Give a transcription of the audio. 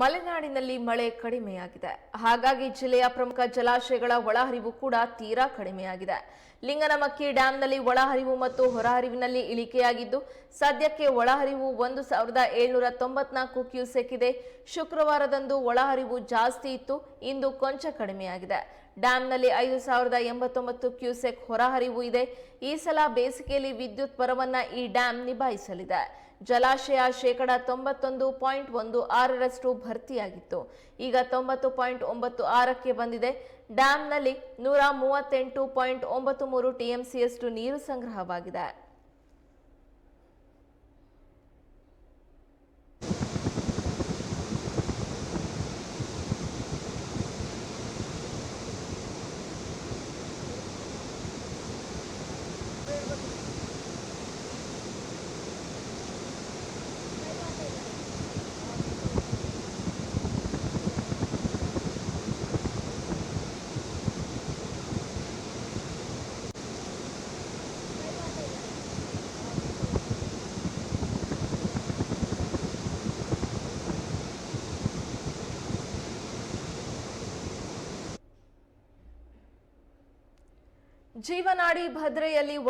ಮಲೆನಾಡಿನಲ್ಲಿ ಮಳೆ ಕಡಿಮೆಯಾಗಿದೆ. ಹಾಗಾಗಿ ಜಿಲ್ಲೆಯ ಪ್ರಮುಖ ಜಲಾಶಯಗಳ ಒಳಹರಿವು ಕೂಡ ತೀರಾ ಕಡಿಮೆಯಾಗಿದೆ. ಲಿಂಗನಮಕ್ಕಿ ಡ್ಯಾಂನಲ್ಲಿ ಒಳಹರಿವು ಮತ್ತು ಹೊರಹರಿವಿನಲ್ಲಿ ಇಳಿಕೆಯಾಗಿದ್ದು, ಸದ್ಯಕ್ಕೆ ಒಳಹರಿವು ಒಂದು ಸಾವಿರದ ಏಳ್ನೂರ ತೊಂಬತ್ನಾಲ್ಕು ಕ್ಯೂಸೆಕ್ ಇದೆ. ಶುಕ್ರವಾರದಂದು ಒಳಹರಿವು ಜಾಸ್ತಿ ಇತ್ತು, ಇಂದು ಕೊಂಚ ಕಡಿಮೆಯಾಗಿದೆ. ಡ್ಯಾಂನಲ್ಲಿ ಐದು ಸಾವಿರದ ಎಂಬತ್ತೊಂಬತ್ತು ಕ್ಯೂಸೆಕ್ ಹೊರಹರಿವು ಇದೆ. ಈ ಸಲ ಬೇಸಿಗೆಯಲ್ಲಿ ವಿದ್ಯುತ್ ಬರವನ್ನ ಈ ಡ್ಯಾಂ ನಿಭಾಯಿಸಲಿದೆ. ಜಲಾಶಯ ಶೇಕಡ ತೊಂಬತ್ತೊಂದು ಪಾಯಿಂಟ್ ಒಂದು ಆರರಷ್ಟು ಭರ್ತಿಯಾಗಿತ್ತು. ಈಗ ತೊಂಬತ್ತು ಪಾಯಿಂಟ್ ಒಂಬತ್ತು ಆರಕ್ಕೆ ಬಂದಿದೆ. ಡ್ಯಾಂನಲ್ಲಿ ನೂರ ಮೂವತ್ತೆಂಟು ಪಾಯಿಂಟ್ ಒಂಬತ್ತು ಮೂರು ಟಿಎಂಸಿಯಷ್ಟು ನೀರು ಸಂಗ್ರಹವಾಗಿದೆ. ಜೀವನಾಡಿ ಭದ್ರೆಯಲ್ಲಿ